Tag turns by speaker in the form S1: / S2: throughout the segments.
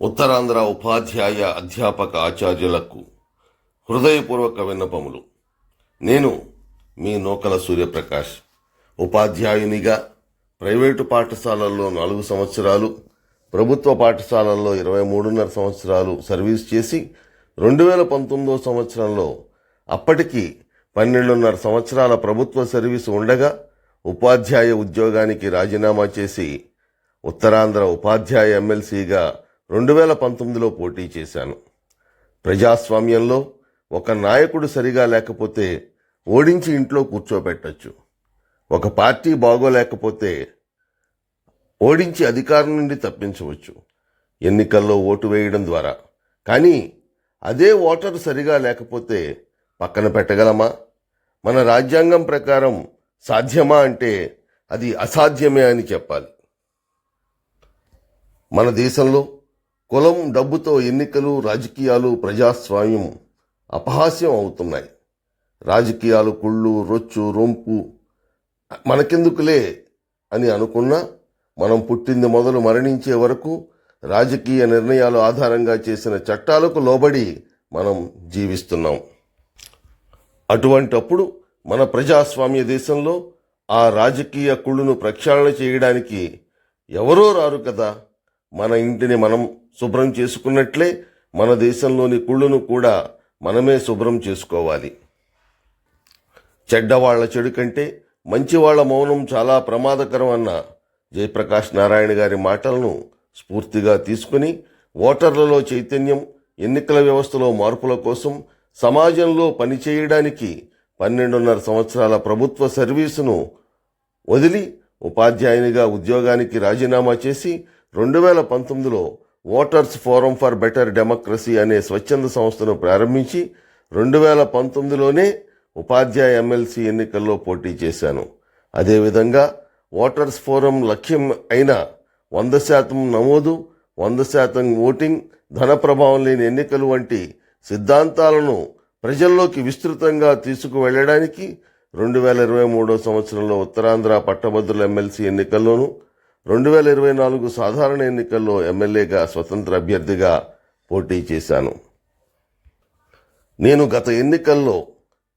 S1: ఉత్తరాంధ్ర ఉపాధ్యాయ అధ్యాపక ఆచార్యులకు హృదయపూర్వక విన్నపములు. నేను మీ నూకల సూర్యప్రకాష్ ఉపాధ్యాయునిగా ప్రైవేటు పాఠశాలల్లో నాలుగు సంవత్సరాలు ప్రభుత్వ పాఠశాలల్లో ఇరవై మూడున్నర సంవత్సరాలు సర్వీస్ చేసి రెండు వేల పంతొమ్మిదో సంవత్సరంలో అప్పటికి పన్నెండున్నర సంవత్సరాల ప్రభుత్వ సర్వీసు ఉండగా ఉపాధ్యాయ ఉద్యోగానికి రాజీనామా చేసి ఉత్తరాంధ్ర ఉపాధ్యాయ ఎమ్మెల్సీగా రెండు వేల పంతొమ్మిదిలో పోటీ చేశాను. ప్రజాస్వామ్యంలో ఒక నాయకుడు సరిగా లేకపోతే ఓడించి ఇంట్లో కూర్చోబెట్టచ్చు. ఒక పార్టీ బాగోలేకపోతే ఓడించి అధికారం నుండి తప్పించవచ్చు. ఎన్నికల్లో ఓటు వేయడం ద్వారా. కానీ అదే ఓటరు సరిగా లేకపోతే పక్కన పెట్టగలమా? మన రాజ్యాంగం ప్రకారం సాధ్యమా అంటే అది అసాధ్యమే అని చెప్పాలి. మన దేశంలో కులం డబ్బుతో ఎన్నికలు రాజకీయాలు ప్రజాస్వామ్యం అపహాస్యం అవుతున్నాయి. రాజకీయాలు కుళ్ళు రొచ్చు రొంపు మనకెందుకులే అని అనుకున్నా మనం పుట్టింది మొదలు మరణించే వరకు రాజకీయ నిర్ణయాలు ఆధారంగా చేసిన చట్టాలకు లోబడి మనం జీవిస్తున్నాం. అటువంటప్పుడు మన ప్రజాస్వామ్య దేశంలో ఆ రాజకీయ కుళ్ళును ప్రక్షాళన చేయడానికి ఎవరో రారు కదా? మన ఇంటిని మనం శుభ్రం చేసుకున్నట్లే మన దేశంలోని కుళ్ళును కూడా మనమే శుభ్రం చేసుకోవాలి. చెడ్డవాళ్ళ చెడు కంటే మంచివాళ్ళ మౌనం చాలా ప్రమాదకరం అన్న జయప్రకాష్ నారాయణ గారి మాటలను స్ఫూర్తిగా తీసుకుని ఓటర్లలో చైతన్యం ఎన్నికల వ్యవస్థలో మార్పుల కోసం సమాజంలో పనిచేయడానికి పన్నెండున్నర సంవత్సరాల ప్రభుత్వ సర్వీసును వదిలి ఉపాధ్యాయునిగా ఉద్యోగానికి రాజీనామా చేసి రెండు వేల పంతొమ్మిదిలో Voters Forum for Better Democracy అనే స్వచ్ఛంద సంస్థను ప్రారంభించి రెండు వేల పంతొమ్మిదిలోనే ఉపాధ్యాయ ఎమ్మెల్సీ ఎన్నికల్లో పోటీ చేశాను. అదేవిధంగా ఓటర్స్ ఫోరం లక్ష్యం అయిన వంద శాతం నమోదు వంద శాతం ఓటింగ్ ధన ప్రభావం లేని ఎన్నికలు వంటి సిద్ధాంతాలను ప్రజల్లోకి విస్తృతంగా తీసుకువెళ్ళడానికి రెండు వేల ఇరవై మూడో సంవత్సరంలో ఉత్తరాంధ్ర పట్టభద్రుల ఎమ్మెల్సీ ఎన్నికల్లోనూ రెండు వేల ఇరవై నాలుగు సాధారణ ఎన్నికల్లో ఎమ్మెల్యేగా స్వతంత్ర అభ్యర్థిగా పోటీ చేశాను. నేను గత ఎన్నికల్లో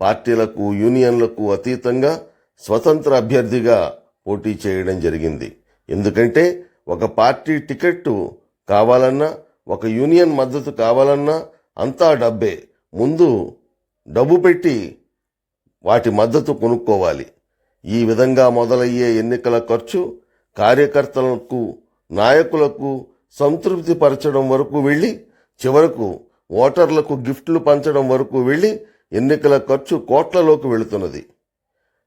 S1: పార్టీలకు యూనియన్లకు అతీతంగా స్వతంత్ర అభ్యర్థిగా పోటీ చేయడం జరిగింది. ఎందుకంటే ఒక పార్టీ టికెట్టు కావాలన్నా ఒక యూనియన్ మద్దతు కావాలన్నా అంతా డబ్బే. ముందు డబ్బు పెట్టి వాటి మద్దతు కొనుక్కోవాలి. ఈ విధంగా మొదలయ్యే ఎన్నికల ఖర్చు కార్యకర్తలకు నాయకులకు సంతృప్తి పరచడం వరకు వెళ్ళి చివరకు ఓటర్లకు గిఫ్ట్లు పంచడం వరకు వెళ్ళి ఎన్నికల ఖర్చు కోట్లలోకి వెళుతున్నది.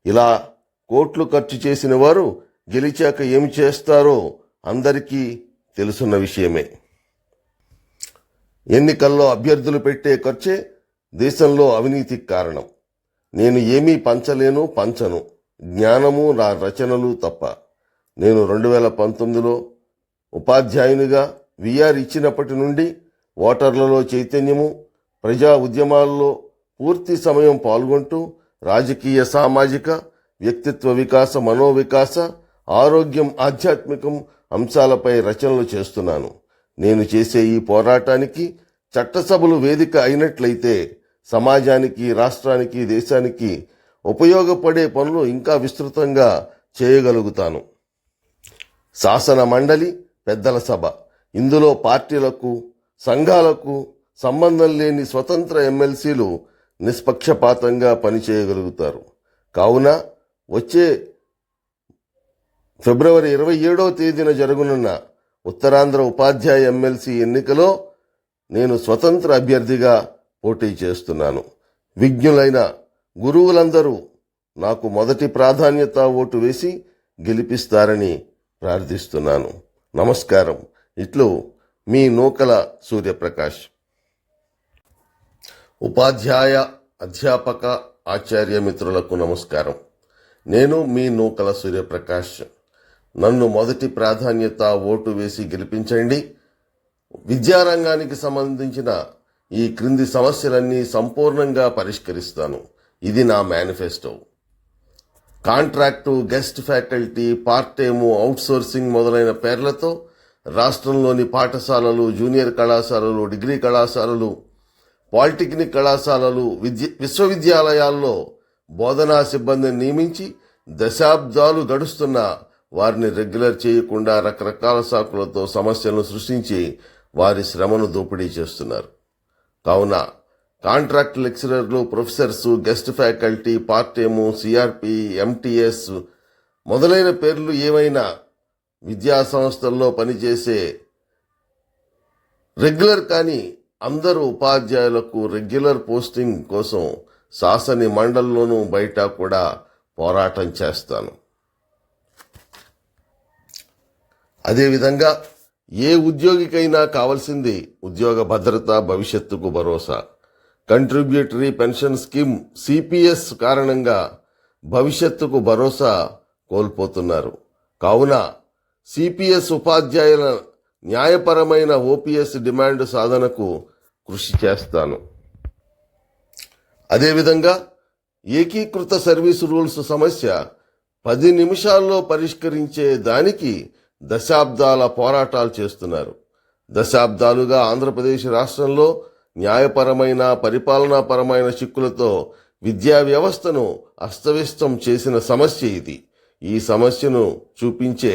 S1: ఇలా కోట్లు ఖర్చు చేసిన వారు గెలిచాక ఏమి చేస్తారో అందరికీ తెలుసున్న విషయమే. ఎన్నికల్లో అభ్యర్థులు పెట్టే ఖర్చే దేశంలో అవినీతికి కారణం. నేను ఏమీ పంచలేను పంచను. జ్ఞానము నా రచనలు తప్ప. నేను రెండు వేల పంతొమ్మిదిలో ఉపాధ్యాయునిగా విఆర్ ఇచ్చినప్పటి నుండి ఓటర్లలో చైతన్యము ప్రజా ఉద్యమాల్లో పూర్తి సమయం పాల్గొంటూ రాజకీయ సామాజిక వ్యక్తిత్వ వికాస మనోవికాస ఆరోగ్యం ఆధ్యాత్మికం అంశాలపై రచనలు చేస్తున్నాను. నేను చేసే ఈ పోరాటానికి చట్టసభలు వేదిక అయినట్లయితే సమాజానికి రాష్ట్రానికి దేశానికి ఉపయోగపడే పనులు ఇంకా విస్తృతంగా చేయగలుగుతాను. శాసన మండలి పెద్దల సభ. ఇందులో పార్టీలకు సంఘాలకు సంబంధం లేని స్వతంత్ర ఎమ్మెల్సీలు నిష్పక్షపాతంగా పనిచేయగలుగుతారు. కావున వచ్చే ఫిబ్రవరి ఇరవై ఏడవ తేదీన జరగనున్న ఉత్తరాంధ్ర ఉపాధ్యాయ ఎమ్మెల్సీ ఎన్నికలో నేను స్వతంత్ర అభ్యర్థిగా పోటీ చేస్తున్నాను. విజ్ఞులైన గురువులందరూ నాకు మొదటి ప్రాధాన్యత ఓటు వేసి గెలిపిస్తారని ప్రార్థిస్తున్నాను. నమస్కారం. ఇట్లు మీ నూకల సూర్యప్రకాష్. ఉపాధ్యాయ అధ్యాపక ఆచార్య మిత్రులకు నమస్కారం. నేను మీ నూకల సూర్యప్రకాష్. నన్ను మొదటి ప్రాధాన్యత ఓటు వేసి గెలిపించండి. విద్యారంగానికి సంబంధించిన ఈ క్రింది సమస్యలన్నీ సంపూర్ణంగా పరిష్కరిస్తాను. ఇది నా manifesto. Contract guest faculty part time outsourcing మొదలైన పేర్లతో రాష్ట్రంలోని పాఠశాలలు జూనియర్ కళాశాలలు డిగ్రీ కళాశాలలు పాలిటెక్నిక్ కళాశాలలు విద్య విశ్వవిద్యాలయాల్లో బోధనా సిబ్బందిని నియమించి దశాబ్దాలు గడుస్తున్న వారిని రెగ్యులర్ చేయకుండా రకరకాల సాకులతో సమస్యలను సృష్టించి వారి శ్రమను దోపిడీ చేస్తున్నారు. కావున contract లెక్చరర్లు professors guest faculty part time CRP MTS మొదలైన పేర్లు ఏవైనా విద్యా సంస్థల్లో పనిచేసే రెగ్యులర్ కానీ అందరు ఉపాధ్యాయులకు రెగ్యులర్ పోస్టింగ్ కోసం శాసని మండల్లోనూ బయట కూడా పోరాటం చేస్తాను. అదేవిధంగా ఏ ఉద్యోగికైనా కావాల్సింది ఉద్యోగ భద్రత భవిష్యత్తుకు భరోసా. కంట్రిబ్యూటరీ పెన్షన్ స్కీమ్ సిపిఎస్ కారణంగా భవిష్యత్తుకు భరోసా కోల్పోతున్నారు. కావున సిపిఎస్ ఉపాధ్యాయుల న్యాయపరమైన ఓపీఎస్ డిమాండ్ సాధనకు కృషి చేస్తాను. అదేవిధంగా ఏకీకృత సర్వీస్ రూల్స్ సమస్య పది నిమిషాల్లో పరిష్కరించే దానికి దశాబ్దాల పోరాటాలు చేస్తున్నారు. దశాబ్దాలుగా ఆంధ్రప్రదేశ్ రాష్ట్రంలో న్యాయపరమైన పరిపాలనాపరమైన చిక్కులతో విద్యా వ్యవస్థను అస్తవ్యస్తం చేసిన సమస్య ఇది. ఈ సమస్యను చూపించే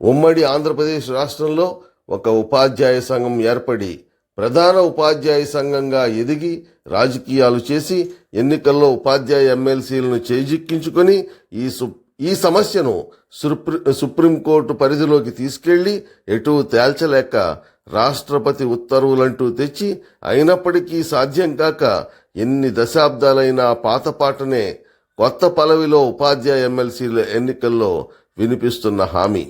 S1: ఉమ్మడి ఆంధ్రప్రదేశ్ రాష్ట్రంలో ఒక ఉపాధ్యాయ సంఘం ఏర్పడి ప్రధాన ఉపాధ్యాయ సంఘంగా ఎదిగి రాజకీయాలు చేసి ఎన్నికల్లో ఉపాధ్యాయ ఎమ్మెల్సీలను చేజిక్కించుకొని ఈ సు ఈ సమస్యను సుప్రీ సుప్రీంకోర్టు పరిధిలోకి తీసుకెళ్ళి ఎటు తేల్చలేక రాష్ట్రపతి ఉత్తర్వులంటూ తెచ్చి అయినప్పటికీ సాధ్యం కాక ఎన్ని దశాబ్దాలైనా పాతపాటనే కొత్త పలవిలో ఉపాధ్యాయ ఎమ్మెల్సీల ఎన్నికల్లో వినిపిస్తున్న హామీ.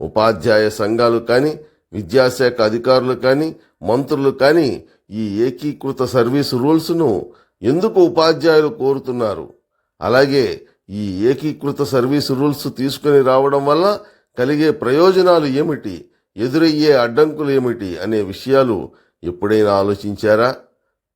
S1: ఉపాధ్యాయ సంఘాలు కానీ విద్యాశాఖ అధికారులు కానీ మంత్రులు కానీ ఈ ఏకీకృత సర్వీస్ రూల్స్ను ఎందుకు ఉపాధ్యాయులు కోరుతున్నారు? అలాగే ఈ ఏకీకృత సర్వీస్ రూల్స్ తీసుకుని రావడం వల్ల కలిగే ప్రయోజనాలు ఏమిటి? ఎదురయ్యే అడ్డంకులు ఏమిటి అనే విషయాలు ఎప్పుడైనా ఆలోచించారా?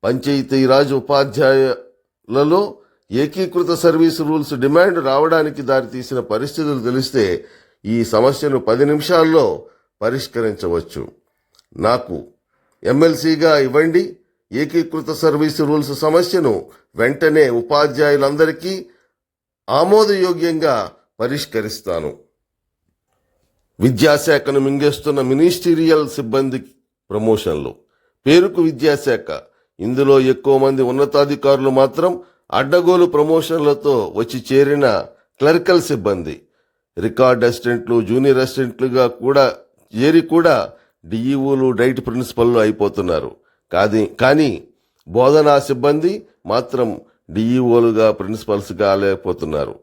S1: పంచాయతీరాజ్ ఉపాధ్యాయులలో ఏకీకృత సర్వీస్ రూల్స్ డిమాండ్ రావడానికి దారితీసిన పరిస్థితులు తెలిస్తే ఈ సమస్యను పది నిమిషాల్లో పరిష్కరించవచ్చు. నాకు ఎమ్మెల్సీగా ఇవ్వండి. ఏకీకృత సర్వీస్ రూల్స్ సమస్యను వెంటనే ఉపాధ్యాయులందరికీ ఆమోదయోగ్యంగా పరిష్కరిస్తాను. విద్యాశాఖను మింగేస్తున్న మినిస్టీరియల్ సిబ్బంది ప్రమోషన్లు. పేరుకు విద్యాశాఖ. ఇందులో ఎక్కువ మంది ఉన్నతాధికారులు మాత్రం అడ్డగోలు ప్రమోషన్లతో వచ్చి చేరిన క్లరికల్ సిబ్బంది. రికార్డ్ అసిస్టెంట్లు జూనియర్ అసిస్టెంట్లుగా కూడా చేరి కూడా డిఈఓలు డైట్ ప్రిన్సిపల్లు అయిపోతున్నారు. కాది కానీ బోధనా సిబ్బంది మాత్రం డిఈఓలుగా ప్రిన్సిపల్స్గా లేకపోతున్నారు.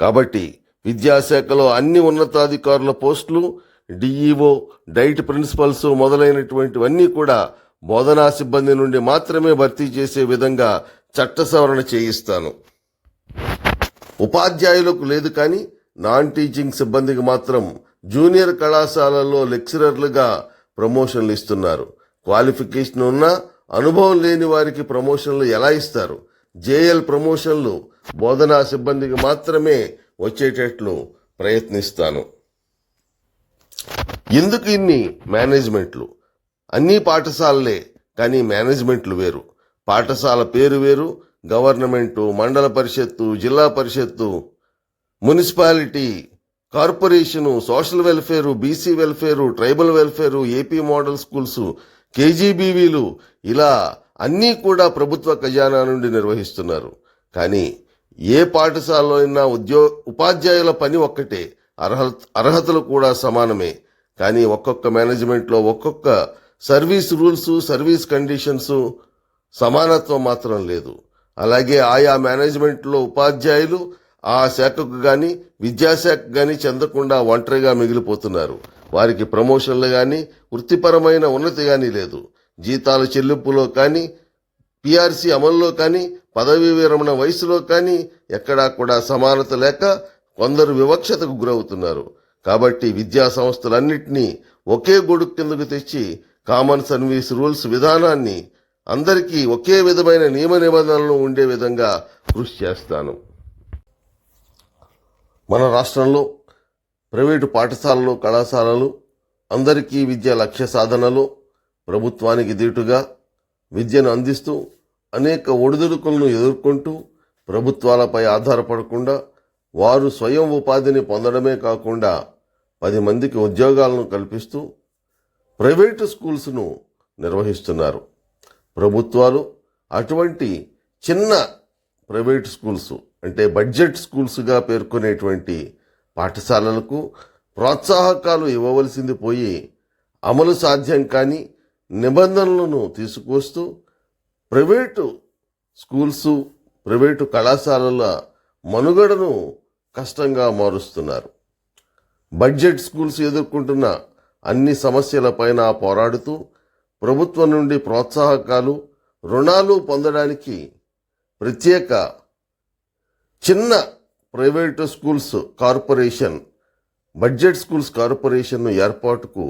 S1: కాబట్టి విద్యాశాఖలో అన్ని ఉన్నతాధికారుల పోస్టులు డిఈఓ డైట్ ప్రిన్సిపల్స్ మొదలైనటువంటివన్నీ కూడా బోధనా సిబ్బంది నుండి మాత్రమే భర్తీ చేసే విధంగా చట్ట సవరణ చేయిస్తాను. ఉపాధ్యాయులకు లేదు కానీ నాన్ టీచింగ్ సిబ్బందికి మాత్రం జూనియర్ కళాశాలల్లో లెక్చరర్లుగా ప్రమోషన్లు ఇస్తున్నారు. క్వాలిఫికేషన్ ఉన్న అనుభవం లేని వారికి ప్రమోషన్లు ఎలా ఇస్తారు? జేఎల్ ప్రమోషన్లు బోధనా సిబ్బందికి మాత్రమే వచ్చేటట్లు ప్రయత్నిస్తాను. ఎందుకు ఇన్ని మేనేజ్మెంట్లు? అన్ని పాఠశాలలే కానీ మేనేజ్మెంట్లు వేరు. పాఠశాల పేరు వేరు గవర్నమెంటు మండల పరిషత్తు జిల్లా పరిషత్తు municipality corporation social welfare BC welfare tribal welfare AP model schools కేజీబీవీలు ఇలా అన్నీ కూడా ప్రభుత్వ ఖజానా నుండి నిర్వహిస్తున్నారు. కానీ ఏ పాఠశాలలో అయినా ఉద్యో ఉపాధ్యాయుల పని ఒక్కటే. అర్హత అర్హతలు కూడా సమానమే. కానీ ఒక్కొక్క మేనేజ్మెంట్లో ఒక్కొక్క సర్వీస్ రూల్స్ సర్వీస్ కండిషన్స్ సమానత్వం మాత్రం లేదు. అలాగే ఆయా మేనేజ్మెంట్లో ఉపాధ్యాయులు ఆ శాఖకు కానీ విద్యాశాఖకు కానీ చెందకుండా ఒంటరిగా మిగిలిపోతున్నారు. వారికి ప్రమోషన్లు కానీ వృత్తిపరమైన ఉన్నతి కానీ లేదు. జీతాల చెల్లింపులో కానీ పిఆర్సీ అమల్లో కానీ పదవీ విరమణ వయసులో కానీ ఎక్కడా కూడా సమానత లేక కొందరు వివక్షతకు గురవుతున్నారు. కాబట్టి విద్యా సంస్థలన్నింటినీ ఒకే గొడుగు కిందకు తెచ్చి కామన్ సర్వీస్ రూల్స్ విధానాన్ని అందరికీ ఒకే విధమైన నియమ నిబంధనలు ఉండే విధంగా కృషి చేస్తాను. మన రాష్ట్రంలో ప్రైవేటు పాఠశాలలు కళాశాలలు అందరికీ విద్య లక్ష్య సాధనలో ప్రభుత్వానికి దీటుగా విద్యను అందిస్తూ అనేక ఒడిదుడుకులను ఎదుర్కొంటూ ప్రభుత్వాలపై ఆధారపడకుండా వారు స్వయం ఉపాధిని పొందడమే కాకుండా పది మందికి ఉద్యోగాలను కల్పిస్తూ ప్రైవేటు స్కూల్స్ను నిర్వహిస్తున్నారు. ప్రభుత్వాలు అటువంటి చిన్న ప్రైవేట్ స్కూల్స్ అంటే బడ్జెట్ స్కూల్స్గా పేర్కొనేటువంటి పాఠశాలలకు ప్రోత్సాహకాలు ఇవ్వవలసింది పోయి అమలు సాధ్యం కాని నిబంధనలను తీసుకొస్తూ ప్రైవేటు స్కూల్స్ ప్రైవేటు కళాశాలల మనుగడను కష్టంగా మారుస్తున్నారు. బడ్జెట్ స్కూల్స్ ఎదుర్కొంటున్న అన్ని సమస్యలపైన పోరాడుతూ ప్రభుత్వం నుండి ప్రోత్సాహకాలు రుణాలు పొందడానికి ప్రత్యేక చిన్న private schools corporation budget schools corporation ఏర్పాటుకు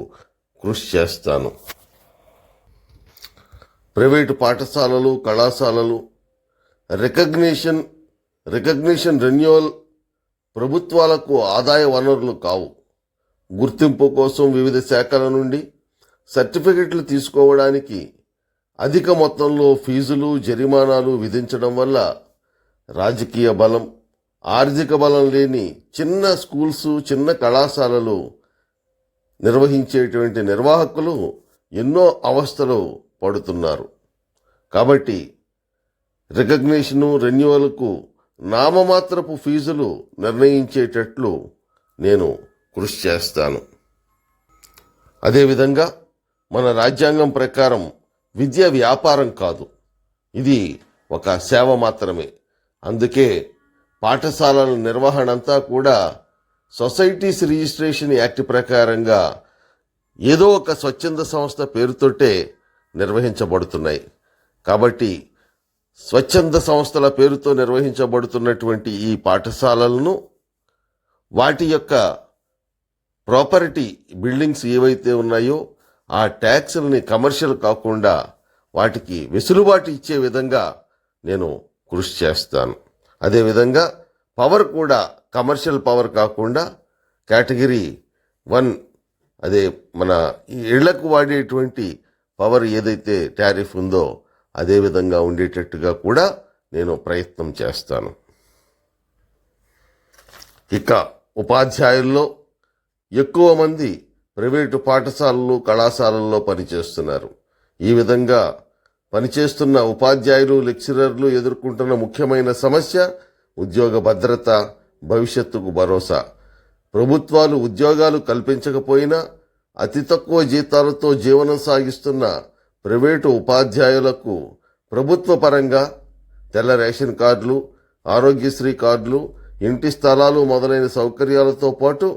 S1: కృషి చేస్తాను. ప్రైవేటు పాఠశాలలు కళాశాలలు. రికగ్నిషన్ రికగ్నిషన్ రెన్యువల్ ప్రభుత్వాలకు ఆదాయ వనరులు కావు. గుర్తింపు కోసం వివిధ శాఖల నుండి సర్టిఫికెట్లు తీసుకోవడానికి అధిక మొత్తంలో ఫీజులు జరిమానాలు విధించడం వల్ల రాజకీయ బలం ఆర్థిక బలం లేని చిన్న స్కూల్స్ చిన్న కళాశాలలు నిర్వహించేటువంటి నిర్వాహకులు ఎన్నో అవస్థలు పడుతున్నారు. కాబట్టి రికగ్నిషను రెన్యువల్కు నామమాత్రపు ఫీజులు నిర్ణయించేటట్లు నేను కృషి చేస్తాను. అదేవిధంగా మన రాజ్యాంగం ప్రకారం విద్య వ్యాపారం కాదు. ఇది ఒక సేవ మాత్రమే. అందుకే పాఠశాలల నిర్వహణ అంతా కూడా సొసైటీస్ రిజిస్ట్రేషన్ యాక్ట్ ప్రకారంగా ఏదో ఒక స్వచ్ఛంద సంస్థ పేరుతోటే నిర్వహించబడుతున్నాయి. కాబట్టి స్వచ్ఛంద సంస్థల పేరుతో నిర్వహించబడుతున్నటువంటి ఈ పాఠశాలలను వాటి యొక్క ప్రాపర్టీ బిల్డింగ్స్ ఏవైతే ఉన్నాయో ఆ ట్యాక్స్లని కమర్షియల్ కాకుండా వాటికి వెసులుబాటు ఇచ్చే విధంగా నేను కృషి చేస్తాను. అదేవిధంగా పవర్ కూడా కమర్షియల్ పవర్ కాకుండా కేటగిరీ వన్ అదే మన ఇళ్ళకు వాడేటువంటి పవర్ ఏదైతే టారిఫ్ ఉందో అదే విధంగా ఉండేటట్టుగా కూడా నేను ప్రయత్నం చేస్తాను. ఇక ఉపాధ్యాయుల్లో ఎక్కువ మంది ప్రైవేటు పాఠశాలలు కళాశాలల్లో పనిచేస్తున్నారు. ఈ విధంగా పనిచేస్తున్న ఉపాధ్యాయులు లెక్చరర్లు ఎదుర్కొంటున్న ముఖ్యమైన సమస్య ఉద్యోగ భద్రత భవిష్యత్తుకు భరోసా. ప్రభుత్వాలు ఉద్యోగాలు కల్పించకపోయినా అతి తక్కువ జీతాలతో జీవనం సాగిస్తున్న ప్రైవేటు ఉపాధ్యాయులకు ప్రభుత్వ పరంగా తెల్ల రేషన్ కార్డులు ఆరోగ్యశ్రీ కార్డులు ఇంటి స్థలాలు మొదలైన సౌకర్యాలతో పాటు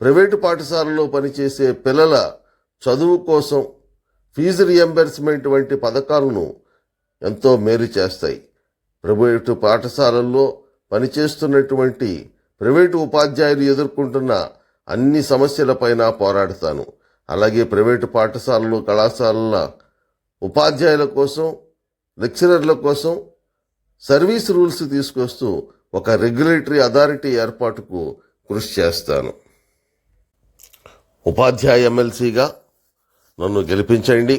S1: ప్రైవేటు పాఠశాలలో పనిచేసే పిల్లల చదువు కోసం ఫీజు రియంబర్స్మెంట్ వంటి పథకాలను ఎంతో మేలు చేస్తాయి. ప్రైవేటు పాఠశాలల్లో పనిచేస్తున్నటువంటి ప్రైవేటు ఉపాధ్యాయులు ఎదుర్కొంటున్న అన్ని సమస్యలపైన పోరాడతాను. అలాగే ప్రైవేటు పాఠశాలలు కళాశాలల ఉపాధ్యాయుల కోసం లెక్చరర్ల కోసం సర్వీస్ రూల్స్ తీసుకొస్తూ ఒక రెగ్యులేటరీ అథారిటీ ఏర్పాటుకు కృషి చేస్తాను. ఉపాధ్యాయ ఎమ్మెల్సీగా నన్ను గెలిపించండి.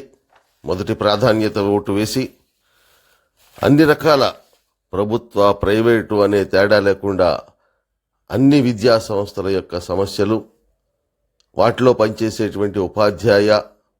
S1: మొదటి ప్రాధాన్యత ఓటు వేసి అన్ని రకాల ప్రభుత్వ ప్రైవేటు అనే తేడా లేకుండా అన్ని విద్యా సంస్థల యొక్క సమస్యలు వాటిలో పనిచేసేటువంటి ఉపాధ్యాయ